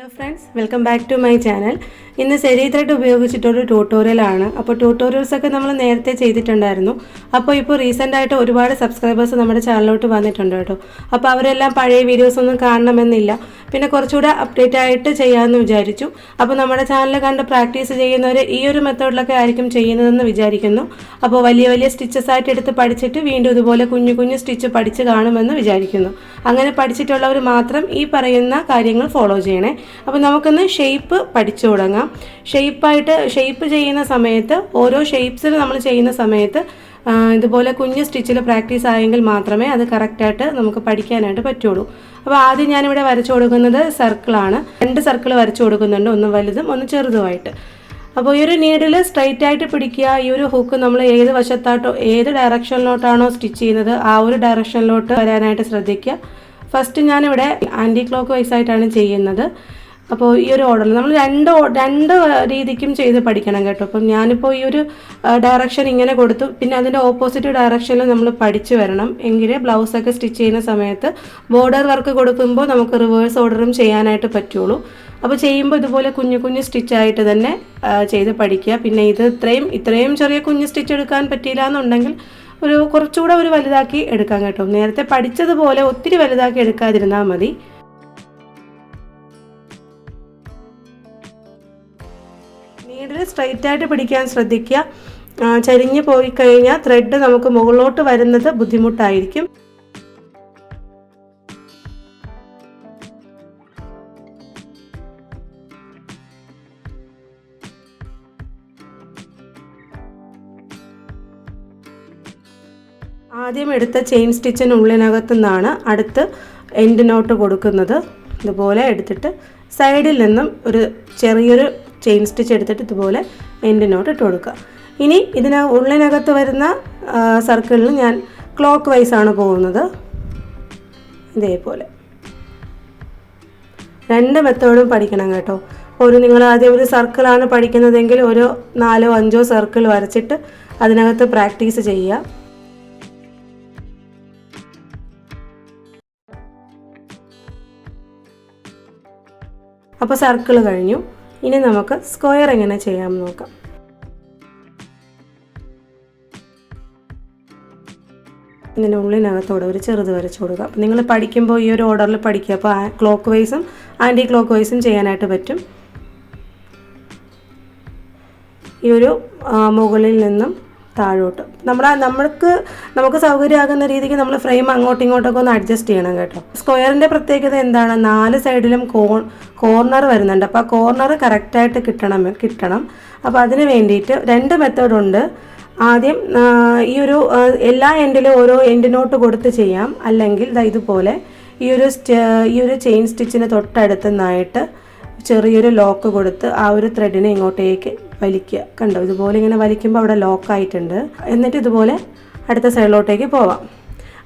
Hello friends welcome back to my channel ഇന്ന് സെരി thread ഉപയോഗിച്ചിട്ടൊരു ട്യൂട്ടോറിയലാണ് അപ്പോൾ ട്യൂട്ടോറിയൽസ് ഒക്കെ നമ്മൾ നേരത്തെ ചെയ്തിട്ടുണ്ടായിരുന്നു. അപ്പോൾ ഇപ്പോൾ റീസെന്റ് ആയിട്ട് ഒരുപാട് സബ്സ്ക്രൈബേഴ്സ് നമ്മുടെ ചാനലിലോട്ട് വന്നിട്ടുണ്ട് കേട്ടോ. അപ്പോൾ അവരെല്ലാം പഴയ വീഡിയോസ് ഒന്നും കാണണമെന്നില്ല. പിന്നെ കുറച്ചുകൂടെ അപ്ഡേറ്റ് ആയിട്ട് ചെയ്യാമെന്ന് വിചാരിച്ചു. അപ്പോൾ നമ്മുടെ ചാനൽ കണ്ട് പ്രാക്ടീസ് ചെയ്യുന്നവർ ഈ ഒരു മെത്തേഡിലൊക്കെ ആയിരിക്കും ചെയ്യുന്നതെന്ന് വിചാരിക്കുന്നു. അപ്പോൾ വലിയ വലിയ സ്റ്റിച്ചസ് ആയിട്ട് എടുത്ത് പഠിച്ചിട്ട് വീണ്ടും ഇതുപോലെ കുഞ്ഞു കുഞ്ഞു സ്റ്റിച്ച് പഠിച്ച് കാണുമെന്ന് വിചാരിക്കുന്നു. അങ്ങനെ പഠിച്ചിട്ടുള്ളവർ മാത്രം ഈ പറയുന്ന കാര്യങ്ങൾ ഫോളോ ചെയ്യണേ. അപ്പോൾ നമുക്കൊന്ന് ഷേപ്പ് പഠിച്ചു തുടങ്ങാം. ഷേപ്പായിട്ട് ഷേപ്പ് ചെയ്യുന്ന സമയത്ത് ഓരോ ഷേപ്സിൽ നമ്മൾ ചെയ്യുന്ന സമയത്ത് ഇതുപോലെ കുഞ്ഞ് സ്റ്റിച്ചിൽ പ്രാക്ടീസ് ആയെങ്കിൽ മാത്രമേ അത് കറക്റ്റായിട്ട് നമുക്ക് പഠിക്കാനായിട്ട് പറ്റുള്ളൂ. അപ്പോൾ ആദ്യം ഞാനിവിടെ വരച്ചു കൊടുക്കുന്നത് സർക്കിളാണ് രണ്ട് സർക്കിൾ വരച്ചു കൊടുക്കുന്നുണ്ട് ഒന്ന് വലുതും ഒന്ന് ചെറുതുമായിട്ട്. അപ്പോൾ ഈ ഒരു നീഡിൽ സ്ട്രൈറ്റ് ആയിട്ട് പിടിക്കുക. ഈ ഒരു ഹുക്ക് നമ്മൾ ഏത് വശത്താട്ടോ ഏത് ഡയറക്ഷനിലോട്ടാണോ സ്റ്റിച്ച് ചെയ്യുന്നത് ആ ഒരു ഡയറക്ഷനിലോട്ട് വരാനായിട്ട് ശ്രദ്ധിക്കുക. ഫസ്റ്റ് ഞാനിവിടെ ആന്റി ക്ലോക്ക് വൈസ് ആയിട്ടാണ് ചെയ്യുന്നത്. അപ്പോൾ ഈ ഒരു ഓർഡറിൽ നമ്മൾ രണ്ട് രണ്ട് രീതിക്കും ചെയ്ത് പഠിക്കണം കേട്ടോ. അപ്പം ഞാനിപ്പോൾ ഈ ഒരു ഡയറക്ഷൻ ഇങ്ങനെ കൊടുത്തു. പിന്നെ അതിന്റെ ഓപ്പോസിറ്റ് ഡയറക്ഷനിൽ നമ്മൾ പഠിച്ചു വരണം. എങ്കിലേ ബ്ലൗസൊക്കെ സ്റ്റിച്ച് ചെയ്യുന്ന സമയത്ത് ബോർഡർ വർക്ക് കൊടുക്കുമ്പോൾ നമുക്ക് റിവേഴ്സ് ഓർഡറും ചെയ്യാനായിട്ട് പറ്റുള്ളൂ. അപ്പോൾ ചെയ്യുമ്പോൾ ഇതുപോലെ കുഞ്ഞു കുഞ്ഞു സ്റ്റിച്ചായിട്ട് തന്നെ ചെയ്ത് പഠിക്കുക. പിന്നെ ഇത് ഇത്രയും ഇത്രയും ചെറിയ കുഞ്ഞു സ്റ്റിച്ച് എടുക്കാൻ പറ്റിയില്ല എന്നുണ്ടെങ്കിൽ ഒരു കുറച്ചുകൂടെ ഒരു വലുതാക്കി എടുക്കാം കേട്ടോ. നേരത്തെ പഠിച്ചതുപോലെ ഒത്തിരി വലുതാക്കി എടുക്കാതിരുന്നാൽ മതി. സ്ട്രൈറ്റ് ആയിട്ട് പിടിക്കാൻ ശ്രദ്ധിക്കുക. ചരിഞ്ഞു പോയി കഴിഞ്ഞാൽ ത്രെഡ് നമുക്ക് മുകളിലോട്ട് വരുന്നത് ബുദ്ധിമുട്ടായിരിക്കും. ആദ്യം എടുത്ത ചെയിൻ സ്റ്റിച്ചിനുള്ളിനകത്തു നിന്നാണ് അടുത്ത് എൻഡ് നോട്ട് കൊടുക്കുന്നത്. ഇതുപോലെ എടുത്തിട്ട് സൈഡിൽ നിന്നും ഒരു ചെറിയൊരു ചെയിൻ സ്റ്റിച്ച് എടുത്തിട്ട് ഇതുപോലെ എൻഡിനോട്ട് ഇട്ട് കൊടുക്കുക. ഇനി ഇതിന് ഉള്ളിനകത്ത് വരുന്ന സർക്കിളിൽ ഞാൻ ക്ലോക്ക് വൈസ് ആണ് പോകുന്നത്. ഇതേപോലെ. രണ്ട് മെത്തേഡും പഠിക്കണം കേട്ടോ. ഒരു നിങ്ങൾ ആദ്യം ഒരു സർക്കിളാണ് പഠിക്കുന്നതെങ്കിൽ ഒരു നാലോ അഞ്ചോ സർക്കിൾ വരച്ചിട്ട് അതിനകത്ത് പ്രാക്ടീസ് ചെയ്യുക. അപ്പോൾ സർക്കിൾ കഴിഞ്ഞു. ഇനി നമുക്ക് സ്ക്വയർ എങ്ങനെ ചെയ്യാമെന്ന് നോക്കാം. ഇതിന്റെ ഉള്ളിനകത്തോടെ ഒരു ചെറുത് വരച്ച് കൊടുക്കുക. അപ്പോൾ നിങ്ങൾ പഠിക്കുമ്പോൾ ഈ ഒരു ഓർഡറിൽ പഠിക്കുക. അപ്പോൾ ക്ലോക്ക് വൈസും ആന്റി ക്ലോക്ക് വൈസും ചെയ്യാനായിട്ട് പറ്റും. ഈ ഒരു മുകളിൽ നിന്നും താഴോട്ട്. നമ്മൾ നമ്മൾക്ക് നമുക്ക് സൗകര്യമാകുന്ന രീതിക്ക് നമ്മൾ ഫ്രെയിം അങ്ങോട്ടും ഇങ്ങോട്ടൊക്കെ ഒന്ന് അഡ്ജസ്റ്റ് ചെയ്യണം കേട്ടോ. സ്ക്വയറിന്റെ പ്രത്യേകത എന്താണ്? നാല് സൈഡിലും കോൺ കോർണർ വരുന്നുണ്ട്. അപ്പോൾ ആ കോർണർ കറക്റ്റായിട്ട് കിട്ടണം കിട്ടണം. അപ്പോൾ അതിന് വേണ്ടിയിട്ട് രണ്ട് മെത്തേഡുണ്ട് ആദ്യം ഈ ഒരു എല്ലാ എൻഡിലും ഓരോ എൻഡിനോട്ട് കൊടുത്ത് ചെയ്യാം. അല്ലെങ്കിൽ ഇതുപോലെ ഈ ഒരു ഈ ഒരു ചെയിൻ സ്റ്റിച്ചിന് തൊട്ടടുത്തുനിന്നായിട്ട് ചെറിയൊരു ലോക്ക് കൊടുത്ത് ആ ഒരു ത്രെഡിനെ ഇങ്ങോട്ടേക്ക് വലിക്കുക കണ്ടോ? ഇതുപോലെ ഇങ്ങനെ വലിക്കുമ്പോൾ അവിടെ ലോക്കായിട്ടുണ്ട് എന്നിട്ട് ഇതുപോലെ അടുത്ത സൈഡിലോട്ടേക്ക് പോവാം.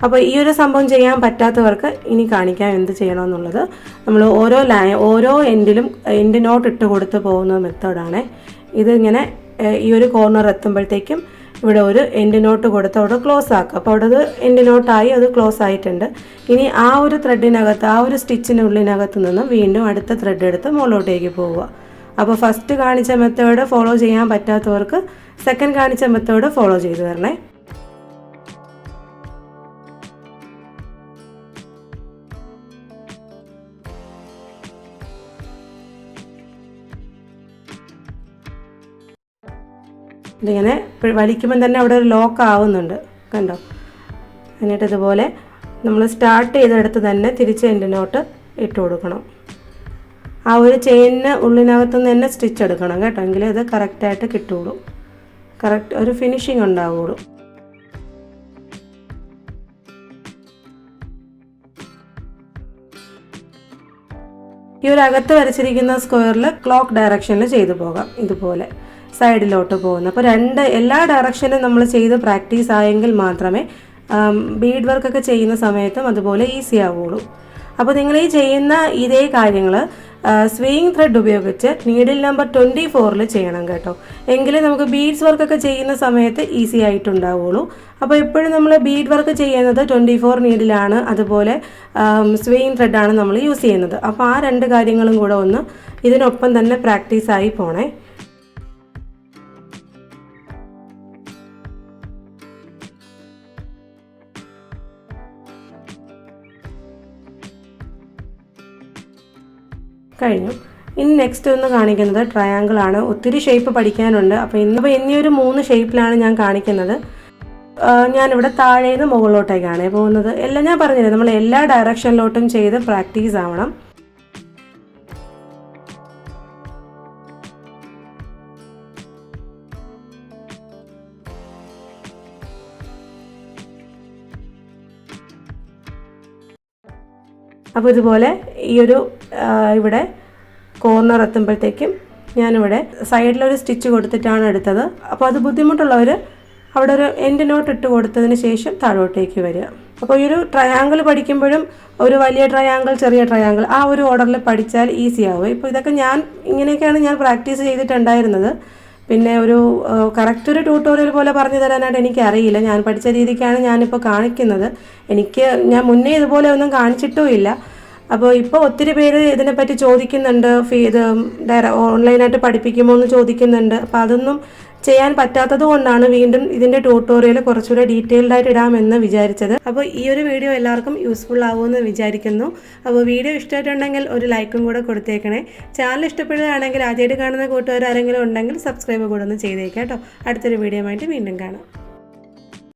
അപ്പോൾ ഈ ഒരു സംഭവം ചെയ്യാൻ പറ്റാത്തവർക്ക് ഇനി കാണിക്കാൻ എന്ത് ചെയ്യണമെന്നുള്ളത്. നമ്മൾ ഓരോ ലൈ ഓരോ എൻഡിലും എൻഡ് നോട്ട് ഇട്ട് കൊടുത്ത് പോകുന്ന മെത്തേഡാണ് ഇതിങ്ങനെ ഈ ഒരു കോർണർ എത്തുമ്പോഴത്തേക്കും ഇവിടെ ഒരു എൻഡ് നോട്ട് കൊടുത്ത് അവിടെ ക്ലോസ് ആക്കുക അപ്പോൾ അവിടെ അത് എൻഡ് നോട്ടായി അത് ക്ലോസ് ആയിട്ടുണ്ട്. ഇനി ആ ഒരു ത്രെഡിനകത്ത് ആ ഒരു സ്റ്റിച്ചിനുള്ളിനകത്ത് നിന്നും വീണ്ടും അടുത്ത ത്രെഡ് എടുത്ത് മുകളിലോട്ടേക്ക് പോവുക. അപ്പോൾ ഫസ്റ്റ് കാണിച്ച മെത്തേഡ് ഫോളോ ചെയ്യാൻ പറ്റാത്തവർക്ക് സെക്കൻഡ് കാണിച്ച മെത്തേഡ് ഫോളോ ചെയ്തു തരണേ. ഇതിങ്ങനെ വലിക്കുമ്പം തന്നെ അവിടെ ഒരു ലോക്ക് ആവുന്നുണ്ട്. കണ്ടോ? എന്നിട്ട് ഇതുപോലെ നമ്മൾ സ്റ്റാർട്ട് ചെയ്തെടുത്ത് തന്നെ തിരിച്ച് എന്റെ നോട്ട് ഇട്ട് കൊടുക്കണം. ആ ഒരു ചെയിനിന് ഉള്ളിനകത്ത് നിന്ന് തന്നെ സ്റ്റിച്ച് എടുക്കണം കേട്ടോ. എങ്കിലേ ഇത് കറക്റ്റായിട്ട് കിട്ടുള്ളൂ. കറക്റ്റ് ഒരു ഫിനിഷിങ് ഉണ്ടാവുള്ളൂ. ഈ ഒരു അകത്ത് വരച്ചിരിക്കുന്ന സ്ക്വയറിൽ ക്ലോക്ക് ഡയറക്ഷനിൽ ചെയ്തു പോകാം ഇതുപോലെ. സൈഡിലോട്ട് പോകുന്നത് അപ്പോൾ രണ്ട് എല്ലാ ഡയറക്ഷനും നമ്മൾ ചെയ്ത് പ്രാക്ടീസ് ആയെങ്കിൽ മാത്രമേ ബീഡ് വർക്കൊക്കെ ചെയ്യുന്ന സമയത്തും അതുപോലെ ഈസി ആവുള്ളൂ. അപ്പോൾ നിങ്ങൾ ഈ ചെയ്യുന്ന ഇതേ കാര്യങ്ങൾ സ്വിങ് ത്രെഡ് ഉപയോഗിച്ച് നീഡിൽ നമ്പർ ട്വന്റി ഫോറിൽ ചെയ്യണം കേട്ടോ. എങ്കിലേ നമുക്ക് ബീഡ്സ് വർക്കൊക്കെ ചെയ്യുന്ന സമയത്ത് ഈസി ആയിട്ടുണ്ടാവുള്ളൂ. അപ്പോൾ എപ്പോഴും നമ്മൾ ബീഡ് വർക്ക് ചെയ്യുന്നത് ട്വന്റി ഫോർ നീഡിലാണ് അതുപോലെ സ്വിങ് ത്രെഡാണ് നമ്മൾ യൂസ് ചെയ്യുന്നത്. അപ്പോൾ ആ രണ്ട് കാര്യങ്ങളും കൂടെ ഒന്ന് ഇതിനൊപ്പം തന്നെ പ്രാക്ടീസായി പോണേ. കഴിഞ്ഞു. ഇനി നെക്സ്റ്റ് ഒന്ന് കാണിക്കുന്നത് ട്രയാങ്കിൾ ആണ്. ഒത്തിരി ഷേപ്പ് പഠിക്കാനുണ്ട്. അപ്പോൾ ഇന്നിപ്പോൾ ഇനി ഒരു മൂന്ന് ഷേപ്പിലാണ് ഞാൻ കാണിക്കുന്നത്. ഞാനിവിടെ താഴേന്ന് മുകളിലോട്ടേക്കാണ് പോകുന്നത്. എല്ലാം ഞാൻ പറഞ്ഞില്ലേ നമ്മൾ എല്ലാ ഡയറക്ഷനിലോട്ടും ചെയ്ത് പ്രാക്ടീസ് ആവണം. അപ്പോൾ ഇതുപോലെ ഈ ഒരു ഇവിടെ കോർണർ എത്തുമ്പോഴത്തേക്കും ഞാനിവിടെ സൈഡിലൊരു സ്റ്റിച്ച് കൊടുത്തിട്ടാണ് എടുത്തത്. അപ്പോൾ അത് ബുദ്ധിമുട്ടുള്ളവർ അവിടെ ഒരു എൻഡ് നോട്ട് ഇട്ട് കൊടുത്തതിന് ശേഷം താഴോട്ടേക്ക് വരിക. അപ്പോൾ ഈ ഒരു ട്രയാങ്കിൾ പഠിക്കുമ്പോഴും ഒരു വലിയ ട്രയാങ്കിൾ ചെറിയ ട്രയാങ്കിൾ ആ ഒരു ഓർഡറിൽ പഠിച്ചാൽ ഈസി ആവും. ഇപ്പോൾ ഇതൊക്കെ ഞാൻ ഇങ്ങനെയൊക്കെയാണ് ഞാൻ പ്രാക്ടീസ് ചെയ്തിട്ടുണ്ടായിരുന്നത്. പിന്നെ ഒരു കറക്റ്റ് ഒരു ട്യൂട്ടോറിയൽ പോലെ പറഞ്ഞു തരാനായിട്ട് എനിക്കറിയില്ല. ഞാൻ പഠിച്ച രീതിക്കാണ് ഞാനിപ്പോൾ കാണിക്കുന്നത്. എനിക്ക് ഞാൻ മുന്നേ ഇതുപോലെ ഒന്നും കാണിച്ചിട്ടും ഇല്ല. അപ്പോൾ ഇപ്പോൾ ഒത്തിരി പേര് ഇതിനെപ്പറ്റി ചോദിക്കുന്നുണ്ട്. ഫീ ഇത് ഓൺലൈനായിട്ട് പഠിപ്പിക്കുമോ എന്ന് ചോദിക്കുന്നുണ്ട്. അപ്പോൾ അതൊന്നും ചെയ്യാൻ പറ്റാത്തത് കൊണ്ടാണ് വീണ്ടും ഇതിന്റെ ട്യൂട്ടോറിയൽ കുറച്ചുകൂടെ ഡീറ്റെയിൽഡ് ആയിട്ട് ഇടാമെന്ന് വിചാരിച്ചത്. അപ്പോൾ ഈ ഒരു വീഡിയോ എല്ലാവർക്കും യൂസ്ഫുൾ ആവുമെന്ന് വിചാരിക്കുന്നു. അപ്പോൾ വീഡിയോ ഇഷ്ടമായിട്ടുണ്ടെങ്കിൽ ഒരു ലൈക്കും കൂടെ കൊടുത്തേക്കണേ. ചാനൽ ഇഷ്ടപ്പെടുകയാണെങ്കിൽ ആദ്യമായിട്ട് കാണുന്ന കൂട്ടുകാർ ആരെങ്കിലും ഉണ്ടെങ്കിൽ സബ്സ്ക്രൈബ് കൂടെ ഒന്ന് ചെയ്തേക്കാം കേട്ടോ. അടുത്തൊരു വീഡിയോ ആയിട്ട് വീണ്ടും കാണാം.